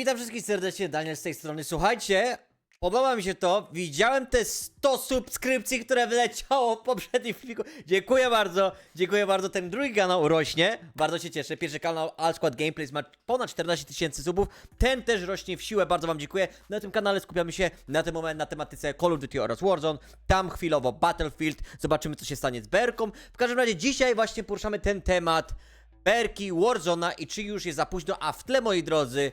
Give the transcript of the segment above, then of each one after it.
Witam wszystkich serdecznie, Daniel z tej strony. Słuchajcie, podoba mi się to. Widziałem te 100 subskrypcji, które wyleciało w poprzednim filmiku. Dziękuję bardzo, dziękuję bardzo. Ten drugi kanał rośnie, bardzo się cieszę. Pierwszy kanał All Squad Gameplays ma ponad 14 tysięcy subów. Ten też rośnie w siłę, bardzo wam dziękuję. Na tym kanale skupiamy się na tym moment na tematyce Call of Duty oraz Warzone. Tam chwilowo Battlefield. Zobaczymy, co się stanie z Berką. W każdym razie dzisiaj właśnie poruszamy ten temat. Berki, Warzona i czy już jest za późno, a w tle, moi drodzy,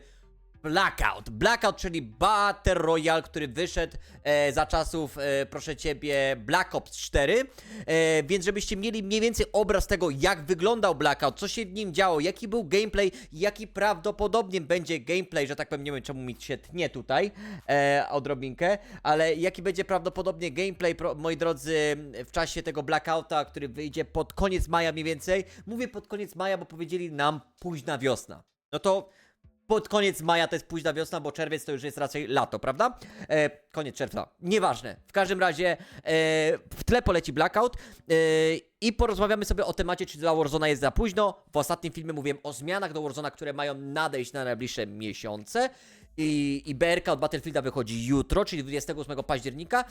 Blackout. Blackout, czyli Battle Royale, który wyszedł e, za czasów, e, proszę ciebie, Black Ops 4. E, więc żebyście mieli mniej więcej obraz tego, jak wyglądał Blackout, co się w nim działo, jaki był gameplay, jaki prawdopodobnie będzie gameplay, że tak powiem, nie wiem czemu mi się tnie tutaj e, odrobinkę, ale jaki będzie prawdopodobnie gameplay, pro, moi drodzy, w czasie tego Blackouta, który wyjdzie pod koniec maja mniej więcej. Mówię pod koniec maja, bo powiedzieli nam późna wiosna. No to pod koniec maja to jest późna wiosna, bo czerwiec to już jest raczej lato, prawda? E, koniec czerwca. Nieważne. W każdym razie e, w tle poleci Blackout e, i porozmawiamy sobie o temacie, czy dla Warzona jest za późno. W ostatnim filmie mówiłem o zmianach do Warzona, które mają nadejść na najbliższe miesiące. I, i BRK od Battlefielda wychodzi jutro, czyli 28 października.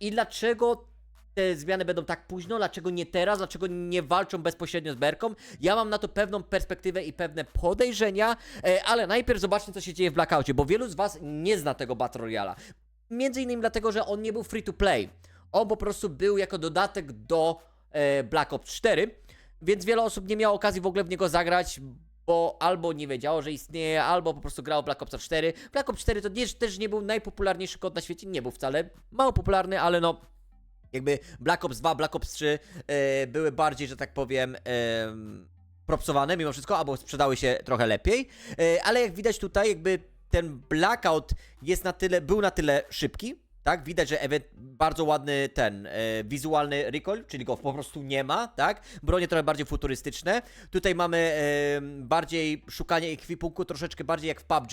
I dlaczego te zmiany będą tak późno, dlaczego nie teraz, dlaczego nie walczą bezpośrednio z Berką. Ja mam na to pewną perspektywę i pewne podejrzenia, e, ale najpierw zobaczmy, co się dzieje w Blackoutie, bo wielu z Was nie zna tego Battle Royale'a. Między innymi dlatego, że on nie był free to play. On po prostu był jako dodatek do e, Black Ops 4, więc wiele osób nie miało okazji w ogóle w niego zagrać, bo albo nie wiedziało, że istnieje, albo po prostu grało Black Ops 4. Black Ops 4 to nie, też nie był najpopularniejszy kod na świecie, nie był wcale mało popularny, ale no jakby Black Ops 2, Black Ops 3 e, były bardziej, że tak powiem, e, propsowane mimo wszystko, albo sprzedały się trochę lepiej, e, ale jak widać tutaj, jakby ten Blackout jest na tyle, był na tyle szybki, tak? Widać, że ewe- bardzo ładny ten e, wizualny recoil, czyli go po prostu nie ma, tak? Bronie trochę bardziej futurystyczne. Tutaj mamy e, bardziej szukanie ekwipunku, troszeczkę bardziej jak w PUBG.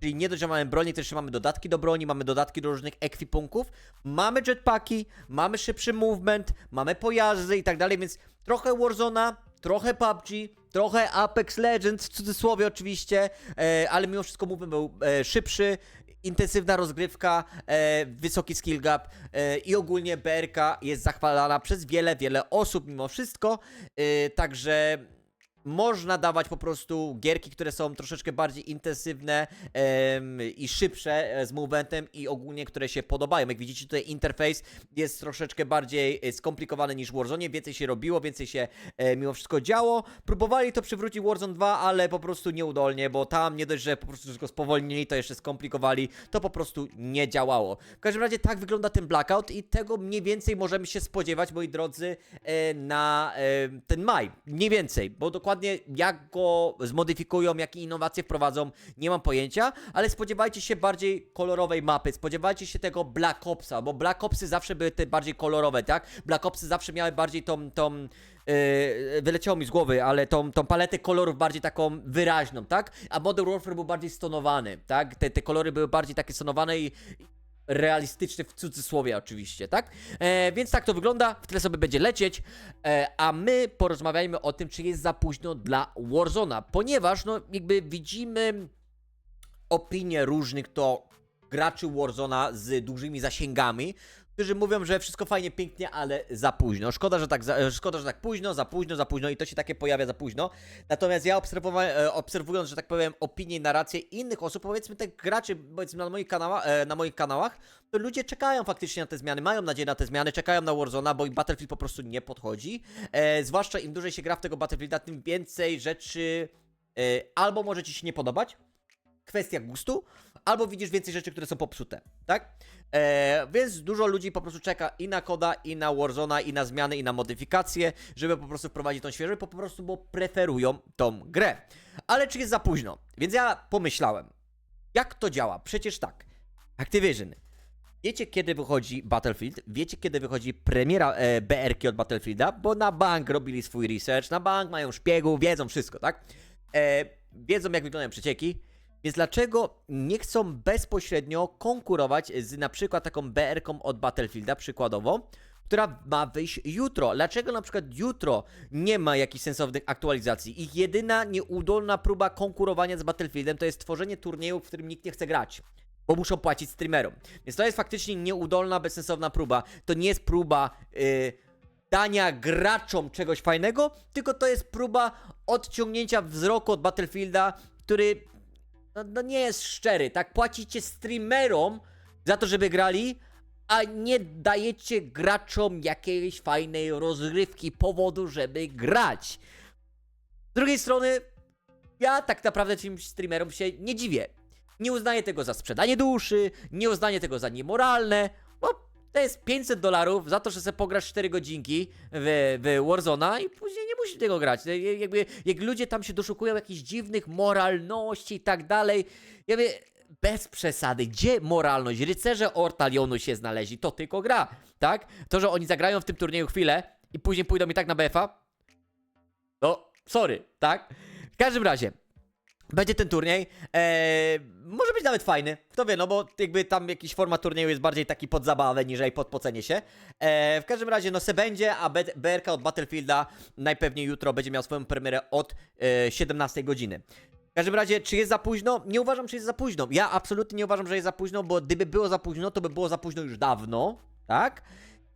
Czyli nie dość, że mamy to jeszcze mamy dodatki do broni, mamy dodatki do różnych ekwipunków, mamy jetpacki, mamy szybszy movement, mamy pojazdy i tak dalej, więc trochę Warzona, trochę PUBG, trochę Apex Legends, w cudzysłowie oczywiście, e, ale mimo wszystko movement był e, szybszy, intensywna rozgrywka, e, wysoki skill gap e, i ogólnie BRK jest zachwalana przez wiele, wiele osób mimo wszystko, e, także można dawać po prostu gierki, które są troszeczkę bardziej intensywne i szybsze e, z movementem i ogólnie, które się podobają. Jak widzicie tutaj interfejs jest troszeczkę bardziej e, skomplikowany niż w Warzone, więcej się robiło, więcej się e, mimo wszystko działo. Próbowali to przywrócić Warzone 2, ale po prostu nieudolnie, bo tam nie dość, że po prostu wszystko spowolnili, to jeszcze skomplikowali, to po prostu nie działało. W każdym razie tak wygląda ten blackout i tego mniej więcej możemy się spodziewać, moi drodzy, e, na e, ten maj. Mniej więcej, bo dokładnie jak go zmodyfikują, jakie innowacje wprowadzą, nie mam pojęcia, ale spodziewajcie się bardziej kolorowej mapy, spodziewajcie się tego Black Opsa, bo Black Opsy zawsze były te bardziej kolorowe, tak? Black Opsy zawsze miały bardziej tą, tą yy, wyleciało mi z głowy, ale tą, tą paletę kolorów bardziej taką wyraźną, tak? A Modern Warfare był bardziej stonowany, tak? Te, te kolory były bardziej takie stonowane i realistyczny w cudzysłowie oczywiście, tak? E, więc tak to wygląda, w tle sobie będzie lecieć, e, a my porozmawiajmy o tym, czy jest za późno dla Warzona, ponieważ no jakby widzimy opinie różnych to graczy Warzona z dużymi zasięgami, którzy mówią, że wszystko fajnie, pięknie, ale za późno. Szkoda, że tak, za, szkoda, że tak późno, za późno, za późno i to się takie pojawia za późno. Natomiast ja e, obserwując, że tak powiem, opinie i narracje innych osób, powiedzmy tych graczy, powiedzmy na moich, kanała, e, na moich kanałach, to ludzie czekają faktycznie na te zmiany, mają nadzieję na te zmiany, czekają na Warzona, bo im Battlefield po prostu nie podchodzi. E, zwłaszcza im dłużej się gra w tego Battlefielda, tym więcej rzeczy e, albo może ci się nie podobać, kwestia gustu, albo widzisz więcej rzeczy, które są popsute, tak? E, więc dużo ludzi po prostu czeka i na koda, i na Warzona, i na zmiany, i na modyfikacje, żeby po prostu wprowadzić tą świeżość, po prostu bo preferują tą grę. Ale czy jest za późno? Więc ja pomyślałem, jak to działa? Przecież tak, Activision, Wiecie, kiedy wychodzi Battlefield, wiecie, kiedy wychodzi premiera e, BR-ki od Battlefielda, bo na bank robili swój research, na bank mają szpiegów, wiedzą wszystko, tak? E, wiedzą, jak wyglądają przecieki, więc dlaczego nie chcą bezpośrednio konkurować z na przykład taką BR-ką od Battlefielda, przykładowo, która ma wyjść jutro. Dlaczego na przykład jutro nie ma jakichś sensownych aktualizacji? Ich jedyna nieudolna próba konkurowania z Battlefieldem to jest tworzenie turnieju, w którym nikt nie chce grać. Bo muszą płacić streamerom. Więc to jest faktycznie nieudolna, bezsensowna próba. To nie jest próba yy, dania graczom czegoś fajnego, tylko to jest próba odciągnięcia wzroku od Battlefielda, który no, no nie jest szczery, tak? Płacicie streamerom za to, żeby grali, a nie dajecie graczom jakiejś fajnej rozrywki, powodu, żeby grać. Z drugiej strony, ja tak naprawdę tym streamerom się nie dziwię. Nie uznaję tego za sprzedanie duszy, nie uznaję tego za niemoralne, bo to jest 500 dolarów za to, że sobie pograsz 4 godzinki w, w Warzona i później nie musisz tego grać. Ja- Jakby, jak ludzie tam się doszukują jakichś dziwnych moralności i tak dalej, ja mówię, bez przesady, gdzie moralność? Rycerze Ortalionu się znaleźli, to tylko gra, tak? To, że oni zagrają w tym turnieju chwilę i później pójdą i tak na BFA, no, sorry, tak? W każdym razie, będzie ten turniej. Eee, może być nawet fajny. Kto wie, no bo jakby tam jakiś format turnieju jest bardziej taki pod zabawę niżeli pod pocenie się. Eee, w każdym razie, no se będzie, a BRK od Battlefielda najpewniej jutro będzie miał swoją premierę od e, 17 godziny. W każdym razie, czy jest za późno? Nie uważam, że jest za późno. Ja absolutnie nie uważam, że jest za późno, bo gdyby było za późno, to by było za późno już dawno, tak?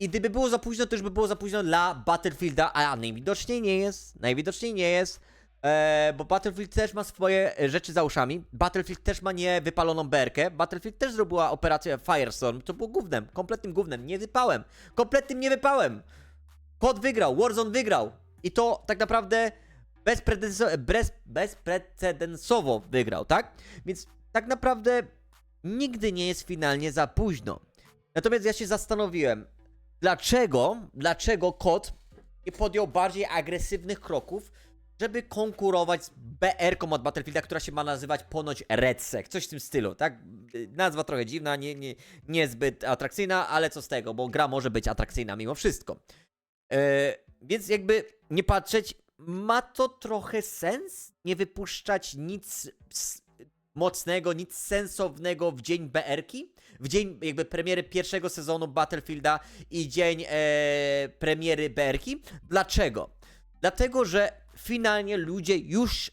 I gdyby było za późno, to już by było za późno dla Battlefielda, a najwidoczniej nie jest. Najwidoczniej nie jest. E, bo Battlefield też ma swoje e, rzeczy za uszami. Battlefield też ma niewypaloną berkę. Battlefield też zrobiła operację Firestorm, co było gównem, kompletnym gównem. Nie wypałem. Kompletnym nie wypałem. Kod wygrał, Warzone wygrał. I to tak naprawdę bezprecedenso- bez, bezprecedensowo wygrał, tak? Więc tak naprawdę nigdy nie jest finalnie za późno. Natomiast ja się zastanowiłem, dlaczego, dlaczego kod nie podjął bardziej agresywnych kroków, żeby konkurować z BR-ką od Battlefielda, która się ma nazywać ponoć Redsec, coś w tym stylu, tak? Nazwa trochę dziwna, nie, nie, niezbyt atrakcyjna, ale co z tego, bo gra może być atrakcyjna mimo wszystko. E, więc jakby nie patrzeć, ma to trochę sens nie wypuszczać nic mocnego, nic sensownego w dzień BR-ki, w dzień jakby premiery pierwszego sezonu Battlefielda i dzień e, premiery BR-ki. Dlaczego? Dlatego, że finalnie ludzie już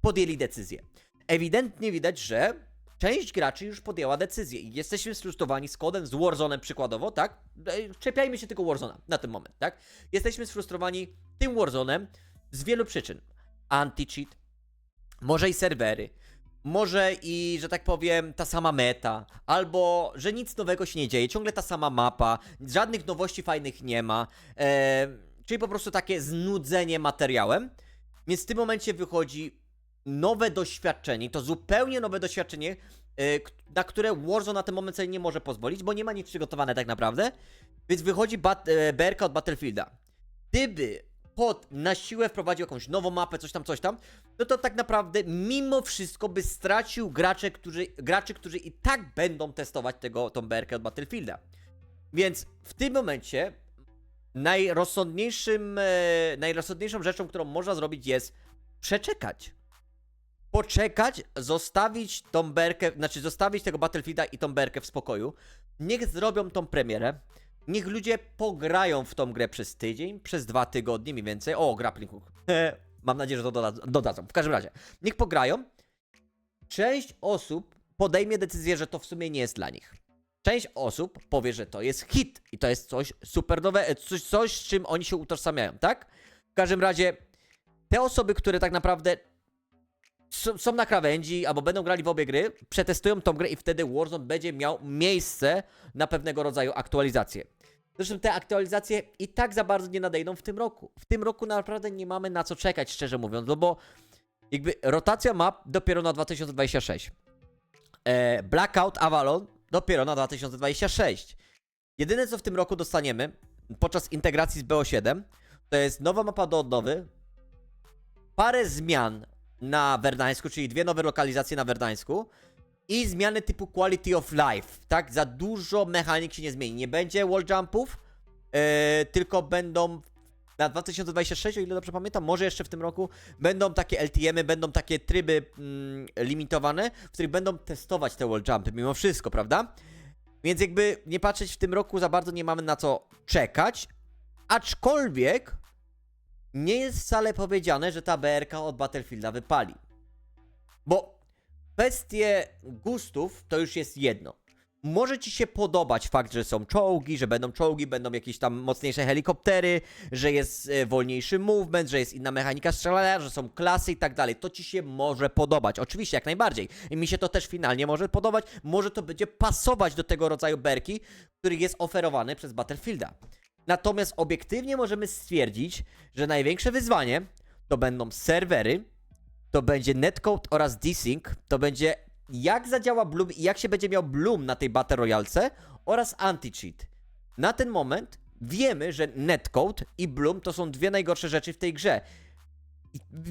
podjęli decyzję. Ewidentnie widać, że część graczy już podjęła decyzję i jesteśmy sfrustrowani z kodem, z Warzone'em przykładowo, tak? E, Czepiajmy się tylko Warzona na ten moment, tak? Jesteśmy sfrustrowani tym Warzone'em z wielu przyczyn. Anti-cheat, może i serwery, może i, że tak powiem, ta sama meta, albo że nic nowego się nie dzieje, ciągle ta sama mapa, żadnych nowości fajnych nie ma, e, czyli po prostu takie znudzenie materiałem. Więc w tym momencie wychodzi nowe doświadczenie, to zupełnie nowe doświadczenie, e, na które Warzone na ten moment sobie nie może pozwolić, bo nie ma nic przygotowane tak naprawdę. Więc wychodzi bat, e, BRK od Battlefielda. Gdyby pod na siłę wprowadził jakąś nową mapę, coś tam, coś tam, no to tak naprawdę mimo wszystko by stracił gracze, którzy, graczy, którzy i tak będą testować tego, tą BRK od Battlefielda. Więc w tym momencie najrozsądniejszym, e, najrozsądniejszą rzeczą, którą można zrobić jest przeczekać. Poczekać, zostawić tą berkę, znaczy zostawić tego Battlefielda i tą berkę w spokoju. Niech zrobią tą premierę. Niech ludzie pograją w tą grę przez tydzień, przez dwa tygodnie mniej więcej. O, grappling hook. Mam nadzieję, że to doda dodadzą. W każdym razie, niech pograją. Część osób podejmie decyzję, że to w sumie nie jest dla nich. Część osób powie, że to jest hit i to jest coś super nowe, coś, coś z czym oni się utożsamiają, tak? W każdym razie, te osoby, które tak naprawdę są na krawędzi albo będą grali w obie gry, przetestują tą grę i wtedy Warzone będzie miał miejsce na pewnego rodzaju aktualizacje. Zresztą te aktualizacje i tak za bardzo nie nadejdą w tym roku. W tym roku naprawdę nie mamy na co czekać, szczerze mówiąc, no bo jakby rotacja map dopiero na 2026. E, Blackout Avalon dopiero na 2026. Jedyne co w tym roku dostaniemy podczas integracji z BO7 to jest nowa mapa do odnowy, parę zmian na Verdańsku, czyli dwie nowe lokalizacje na Verdańsku i zmiany typu quality of life, tak? Za dużo mechanik się nie zmieni. Nie będzie wall jumpów, e, tylko będą na 2026, o ile dobrze pamiętam, może jeszcze w tym roku, będą takie LTM-y, będą takie tryby mm, limitowane, w których będą testować te wall jumpy mimo wszystko, prawda? Więc jakby nie patrzeć w tym roku za bardzo nie mamy na co czekać, aczkolwiek nie jest wcale powiedziane, że ta BRK od Battlefielda wypali. Bo kwestie gustów to już jest jedno. Może ci się podobać fakt, że są czołgi, że będą czołgi, będą jakieś tam mocniejsze helikoptery, że jest e, wolniejszy movement, że jest inna mechanika strzelania, że są klasy i tak dalej. To ci się może podobać. Oczywiście, jak najbardziej. I mi się to też finalnie może podobać. Może to będzie pasować do tego rodzaju berki, który jest oferowany przez Battlefielda. Natomiast obiektywnie możemy stwierdzić, że największe wyzwanie to będą serwery, to będzie netcode oraz desync, to będzie jak zadziała Bloom i jak się będzie miał Bloom na tej Battle Royalce oraz anti-cheat. Na ten moment wiemy, że netcode i Bloom to są dwie najgorsze rzeczy w tej grze.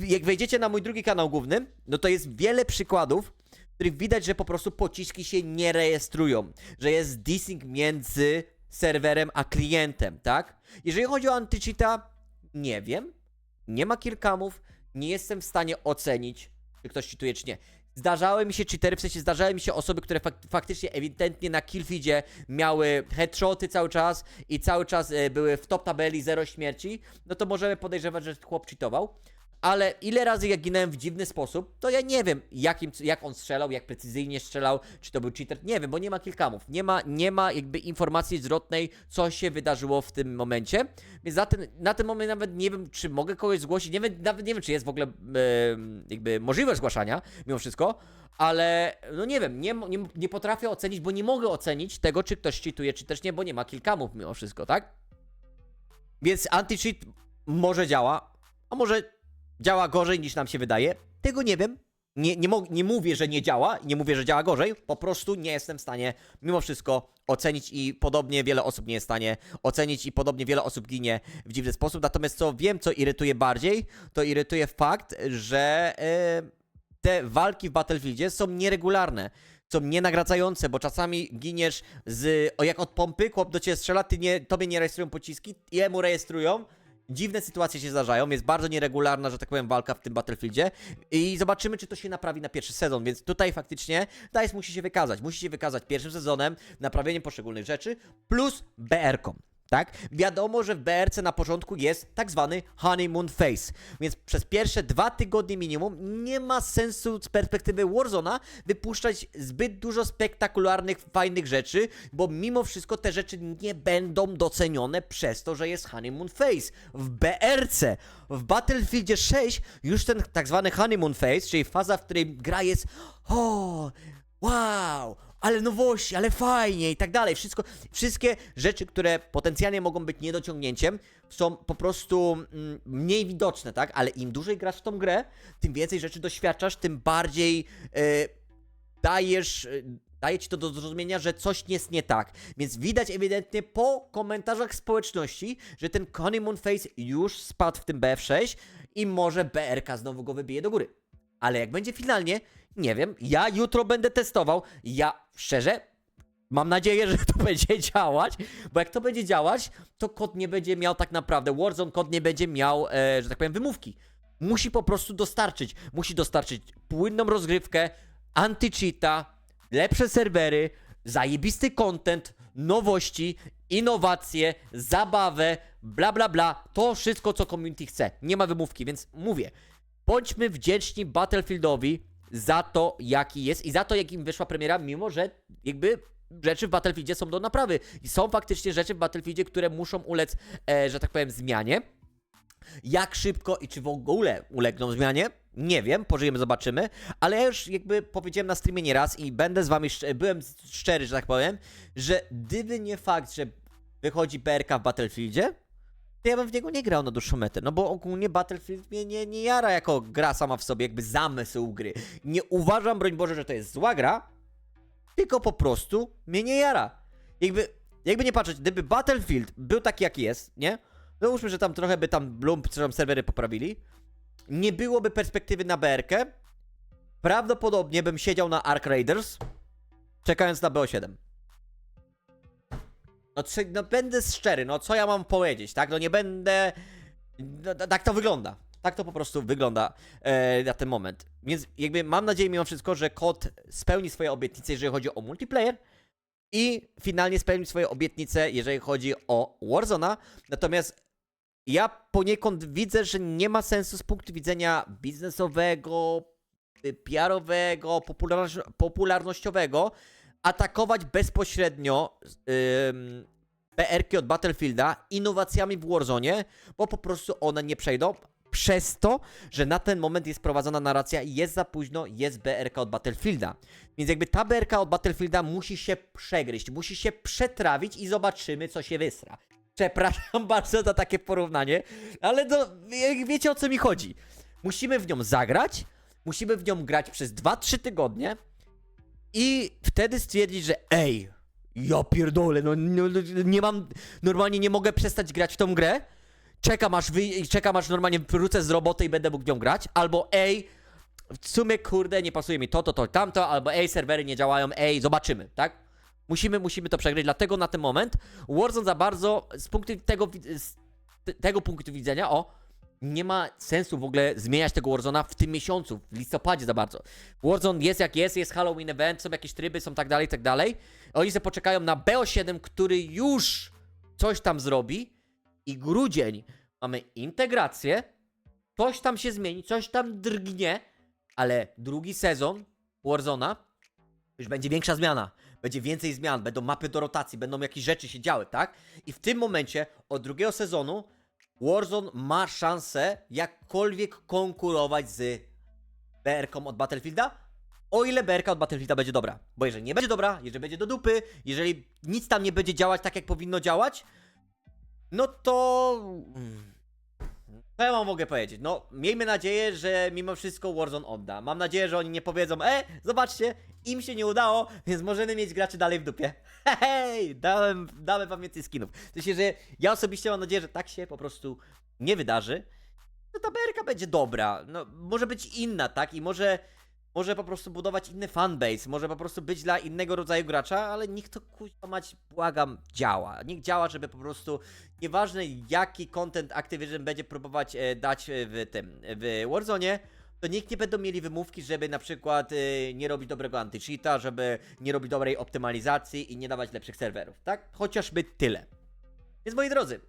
Jak wejdziecie na mój drugi kanał główny, no to jest wiele przykładów, w których widać, że po prostu pociski się nie rejestrują, że jest desync między serwerem a klientem, tak? Jeżeli chodzi o anti-cheata, nie wiem, nie ma kilkamów, nie jestem w stanie ocenić, czy ktoś cheatuje, czy nie. Zdarzały mi się cheatery, w sensie zdarzały mi się osoby, które fak faktycznie ewidentnie na killfeedzie miały headshoty cały czas i cały czas e, były w top tabeli zero śmierci, no to możemy podejrzewać, że chłop cheatował. Ale ile razy ja ginąłem w dziwny sposób, to ja nie wiem, jakim, jak on strzelał, jak precyzyjnie strzelał, czy to był cheater. Nie wiem, bo nie ma kilkamów. Nie ma, nie ma jakby informacji zwrotnej, co się wydarzyło w tym momencie. Więc na ten, na ten moment nawet nie wiem, czy mogę kogoś zgłosić. Nie wiem, nawet nie wiem, czy jest w ogóle e, jakby możliwość zgłaszania, mimo wszystko. Ale no nie wiem, nie, nie, nie potrafię ocenić, bo nie mogę ocenić tego, czy ktoś cheatuje, czy też nie, bo nie ma kilkamów mimo wszystko, tak? Więc anti-cheat może działa, a może działa gorzej niż nam się wydaje. Tego nie wiem. Nie, nie, nie mówię, że nie działa, nie mówię, że działa gorzej, po prostu nie jestem w stanie mimo wszystko ocenić i podobnie wiele osób nie jest w stanie ocenić i podobnie wiele osób ginie w dziwny sposób. Natomiast co wiem, co irytuje bardziej, to irytuje fakt, że e, te walki w Battlefieldzie są nieregularne. Są nienagradzające, bo czasami giniesz z. O jak od pompy, chłop do ciebie strzela, ty nie, tobie nie rejestrują pociski, jemu rejestrują. Dziwne sytuacje się zdarzają, jest bardzo nieregularna, że tak powiem, walka w tym Battlefieldzie i zobaczymy, czy to się naprawi na pierwszy sezon, więc tutaj faktycznie DICE musi się wykazać. Musi się wykazać pierwszym sezonem, naprawieniem poszczególnych rzeczy, plus BR-ką. Tak? Wiadomo, że w BRC na początku jest tak zwany honeymoon phase, więc przez pierwsze dwa tygodnie minimum nie ma sensu z perspektywy Warzona wypuszczać zbyt dużo spektakularnych, fajnych rzeczy, bo mimo wszystko te rzeczy nie będą docenione przez to, że jest honeymoon phase. W BRC, w Battlefieldzie 6 już ten tak zwany honeymoon phase, czyli faza, w której gra jest o, wow, ale nowości, ale fajnie i tak dalej. Wszystko, wszystkie rzeczy, które potencjalnie mogą być niedociągnięciem, są po prostu mm, mniej widoczne, tak? Ale im dłużej grasz w tą grę, tym więcej rzeczy doświadczasz, tym bardziej e, dajesz. e, Daje ci to do zrozumienia, że coś jest nie tak. Więc widać ewidentnie po komentarzach społeczności, że ten honeymoon face już spadł w tym BF6 i może BRK znowu go wybije do góry. Ale jak będzie finalnie, nie wiem. Ja jutro będę testował. Ja szczerze mam nadzieję, że to będzie działać, bo jak to będzie działać, to kod nie będzie miał tak naprawdę, Warzone kod nie będzie miał, e, że tak powiem, wymówki. Musi po prostu dostarczyć. Musi dostarczyć płynną rozgrywkę, anti-cheata, lepsze serwery, zajebisty content, nowości, innowacje, zabawę, bla bla bla. To wszystko, co community chce. Nie ma wymówki, więc mówię. Bądźmy wdzięczni Battlefieldowi za to, jaki jest i za to, jak im wyszła premiera, mimo że jakby rzeczy w Battlefieldzie są do naprawy. I są faktycznie rzeczy w Battlefieldzie, które muszą ulec, e, że tak powiem, zmianie. Jak szybko i czy w ogóle ulegną zmianie? Nie wiem, pożyjemy, zobaczymy, ale ja już jakby powiedziałem na streamie nieraz i będę z wami, szcz- byłem szczery, że tak powiem, że gdyby nie fakt, że wychodzi BRK w Battlefieldzie, to ja bym w niego nie grał na dłuższą metę, no bo ogólnie Battlefield mnie nie, nie jara jako gra sama w sobie, jakby zamysł gry. Nie uważam, broń Boże, że to jest zła gra, tylko po prostu mnie nie jara. Jakby, jakby nie patrzeć, gdyby Battlefield był taki jaki jest, nie? Załóżmy, że tam trochę by tam Bloom, czy tam serwery poprawili, nie byłoby perspektywy na BRK, prawdopodobnie bym siedział na Ark Raiders, czekając na BO7. No, czy, no będę szczery, no co ja mam powiedzieć, tak? No nie będę... No, no, tak to wygląda. Tak to po prostu wygląda e, na ten moment. Więc jakby mam nadzieję mimo wszystko, że kod spełni swoje obietnice, jeżeli chodzi o multiplayer, i finalnie spełnił swoje obietnice, jeżeli chodzi o Warzona. Natomiast ja poniekąd widzę, że nie ma sensu z punktu widzenia biznesowego, y, PR-owego, popularnoś- popularnościowego atakować bezpośrednio ym, PR-ki od Battlefielda innowacjami w Warzone, bo po prostu one nie przejdą. Przez to, że na ten moment jest prowadzona narracja, jest za późno, jest BRK od Battlefielda. Więc jakby ta BRK od Battlefielda musi się przegryźć, musi się przetrawić i zobaczymy, co się wysra. Przepraszam bardzo za takie porównanie, ale wiecie o co mi chodzi. Musimy w nią zagrać, musimy w nią grać przez 2-3 tygodnie i wtedy stwierdzić, że ej, ja pierdolę, no, no, no nie mam, normalnie nie mogę przestać grać w tą grę, czekam aż, wy, czekam aż normalnie wrócę z roboty i będę mógł nią grać, albo ej, w sumie kurde, nie pasuje mi to, to, to, tamto, albo ej, serwery nie działają, ej, zobaczymy, tak? Musimy, musimy to przegrać, dlatego na ten moment Warzone za bardzo z punktu tego, z tego punktu widzenia, o, nie ma sensu w ogóle zmieniać tego Warzona w tym miesiącu, w listopadzie za bardzo. Warzone jest jak jest, jest Halloween event, są jakieś tryby, są tak dalej, tak dalej. Oni sobie poczekają na BO7, który już coś tam zrobi i grudzień mamy integrację, coś tam się zmieni, coś tam drgnie, ale drugi sezon Warzona już będzie większa zmiana. Będzie więcej zmian, będą mapy do rotacji, będą jakieś rzeczy się działy, tak? I w tym momencie, od drugiego sezonu, Warzone ma szansę jakkolwiek konkurować z BR-ką od Battlefielda, o ile BRK od Battlefielda będzie dobra. Bo jeżeli nie będzie dobra, jeżeli będzie do dupy, jeżeli nic tam nie będzie działać tak, jak powinno działać, no to... Co ja wam mogę powiedzieć? No, miejmy nadzieję, że mimo wszystko Warzone odda. Mam nadzieję, że oni nie powiedzą, e, zobaczcie, im się nie udało, więc możemy mieć graczy dalej w dupie. Hej, dałem, dałem wam więcej skinów. W sensie, że ja osobiście mam nadzieję, że tak się po prostu nie wydarzy. No ta BRK będzie dobra. No, może być inna, tak? I może, może po prostu budować inny fanbase, może po prostu być dla innego rodzaju gracza, ale niech to kuźwa mać, błagam, działa. Niech działa, żeby po prostu, nieważne jaki content Activision będzie próbować e, dać e, w tym, w Warzone, to nikt nie będą mieli wymówki, żeby na przykład e, nie robić dobrego anti-cheata, żeby nie robić dobrej optymalizacji i nie dawać lepszych serwerów, tak? Chociażby tyle. Więc moi drodzy,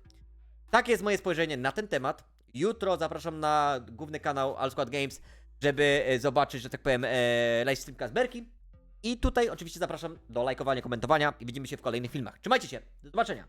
takie jest moje spojrzenie na ten temat. Jutro zapraszam na główny kanał All Squad Games, żeby e, zobaczyć, że tak powiem, e, live stream Kazberki. I tutaj oczywiście zapraszam do lajkowania, komentowania i widzimy się w kolejnych filmach. Trzymajcie się, do zobaczenia.